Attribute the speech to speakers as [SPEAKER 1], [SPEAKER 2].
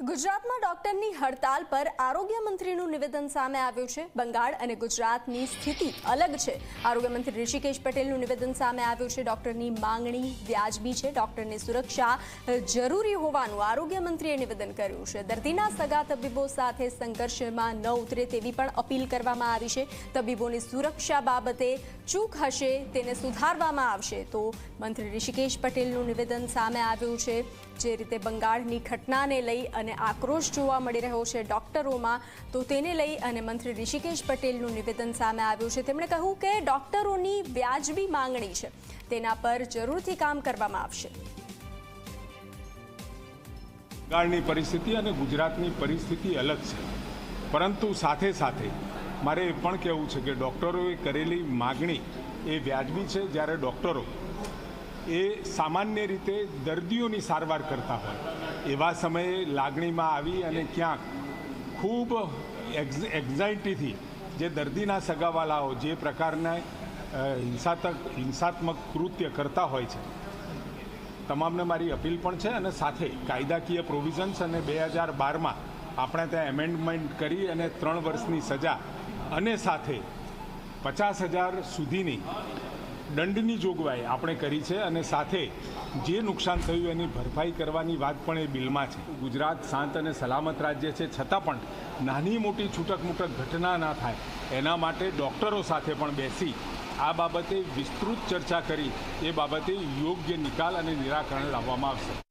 [SPEAKER 1] ગુજરાતમાં ડોક્ટરની હડતાલ પર આરોગ્ય મંત્રીનું નિવેદન સામે આવ્યું છે. બંગાળ અને ગુજરાતની સ્થિતિ અલગ છે. આરોગ્ય મંત્રી ઋષિકેશ પટેલનું નિવેદન સામે આવ્યું છે. ડોક્ટરની માંગણી વ્યાજબી છે. ડોક્ટરની સુરક્ષા જરૂરી હોવાનું આરોગ્ય મંત્રીએ નિવેદન કર્યું છે. દર્દીના સગા તબીબો સાથે સંઘર્ષમાં ન ઉતરે તેવી પણ અપીલ કરવામાં આવી છે. તબીબોની સુરક્ષા બાબતે ચૂક હશે તેને સુધારવામાં આવશે તો મંત્રી ઋષિકેશ પટેલનું નિવેદન સામે આવ્યું છે. જે રીતે બંગાળની ઘટનાને લઈ અને આક્રોશ જોવા મળી રહ્યો છે ડોક્ટરોમાં, તો તેને લઈ અને મંત્રી ઋષિકેશ પટેલનું નિવેદન સામે આવ્યું છે. તેમણે કહ્યું કે ડોક્ટરોની વ્યાજબી માંગણી છે. તેના પર જરૂરથી કામ કરવામાં આવશે.
[SPEAKER 2] બંગાળની પરિસ્થિતિ અને ગુજરાતની પરિસ્થિતિ અલગ છે. પરંતુ સાથે સાથે મારે એ પણ કહેવું છે કે ડૉક્ટરોએ કરેલી માગણી એ વ્યાજબી છે જ્યારે ડૉક્ટરો એ સામાન્ય રીતે દર્દીઓની સારવાર કરતા હોય. એવા સમયે લાગણીમાં આવી અને ક્યાંક ખૂબ એક્ઝ એક્ઝાઇટીથી જે દર્દીના સગાવાલાઓ જે પ્રકારના હિંસાત્મક હિંસાત્મક કૃત્ય કરતા હોય છે. તમામને મારી અપીલ પણ છે અને સાથે કાયદાકીય પ્રોવિઝન્સ અને બે હજાર બારમાં આપણે ત્યાં એમેન્ડમેન્ટ કરી અને ત્રણ વર્ષની સજા અને સાથે પચાસ હજાર સુધીની દંડની જોગવાઈ આપણે કરી છે અને સાથે જે નુકસાન થયું એની ભરપાઈ કરવાની વાત પણ એ બિલમાં છે. ગુજરાત શાંત અને સલામત રાજ્ય છે, છતાં પણ નાની મોટી છૂટક મૂટક ઘટના ના થાય. એના માટે ડૉક્ટરો સાથે પણ બેસી આ બાબતે વિસ્તૃત ચર્ચા કરી, એ બાબતે યોગ્ય નિકાલ અને નિરાકરણ લાવવામાં આવશે.